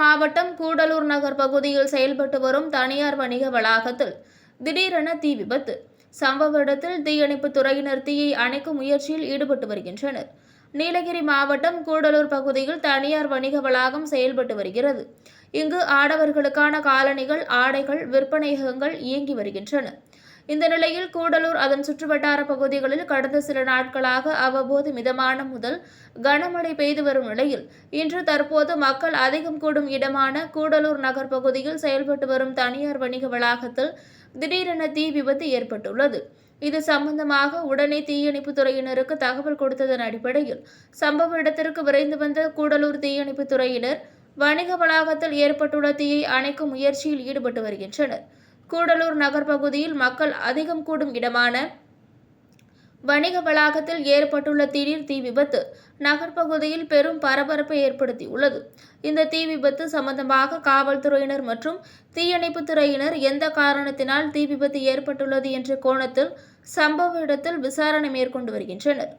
மாவட்டம் கூடலூர் நகர் பகுதியில் செயல்பட்டு வரும் தனியார் வணிக வளாகத்தில் திடீரென தீ விபத்து. சம்பவ இடத்தில் தீயணைப்பு துறையினர் தீயை அணைக்கும் முயற்சியில் ஈடுபட்டு வருகின்றனர். நீலகிரி மாவட்டம் கூடலூர் பகுதியில் தனியார் வணிக வளாகம் செயல்பட்டு வருகிறது. இங்கு ஆடவர்களுக்கான காலணிகள் ஆடைகள் விற்பனையகங்கள் இயங்கி வருகின்றன. இந்த நிலையில் கூடலூர் அதன் சுற்றுவட்டார பகுதிகளில் கடந்த சில நாட்களாக அவ்வப்போது மிதமான முதல் கனமழை பெய்து வரும் நிலையில் இன்று தற்போது மக்கள் அதிகம் கூடும் இடமான கூடலூர் நகர் பகுதியில் செயல்பட்டு வரும் தனியார் வணிக வளாகத்தில் திடீரென தீ விபத்து ஏற்பட்டுள்ளது. இது சம்பந்தமாக உடனே தீயணைப்பு துறையினருக்கு தகவல் கொடுத்ததன் அடிப்படையில் சம்பவ இடத்திற்கு விரைந்து வந்த கூடலூர் தீயணைப்பு துறையினர் வணிக வளாகத்தில் ஏற்பட்டுள்ள தீயை அணைக்கும் முயற்சியில் ஈடுபட்டு வருகின்றனர். கூடலூர் நகர் பகுதியில் மக்கள் அதிகம் கூடும் இடமான வணிக வளாகத்தில் ஏற்பட்டுள்ள திடீர் தீ விபத்து நகர்ப்பகுதியில் பெரும் பரபரப்பை ஏற்படுத்தியுள்ளது. இந்த தீ விபத்து சம்பந்தமாக காவல்துறையினர் மற்றும் தீயணைப்பு துறையினர் எந்த காரணத்தினால் தீ விபத்து ஏற்பட்டுள்ளது என்ற கோணத்தில் சம்பவ இடத்தில் விசாரணை மேற்கொண்டு வருகின்றனர்.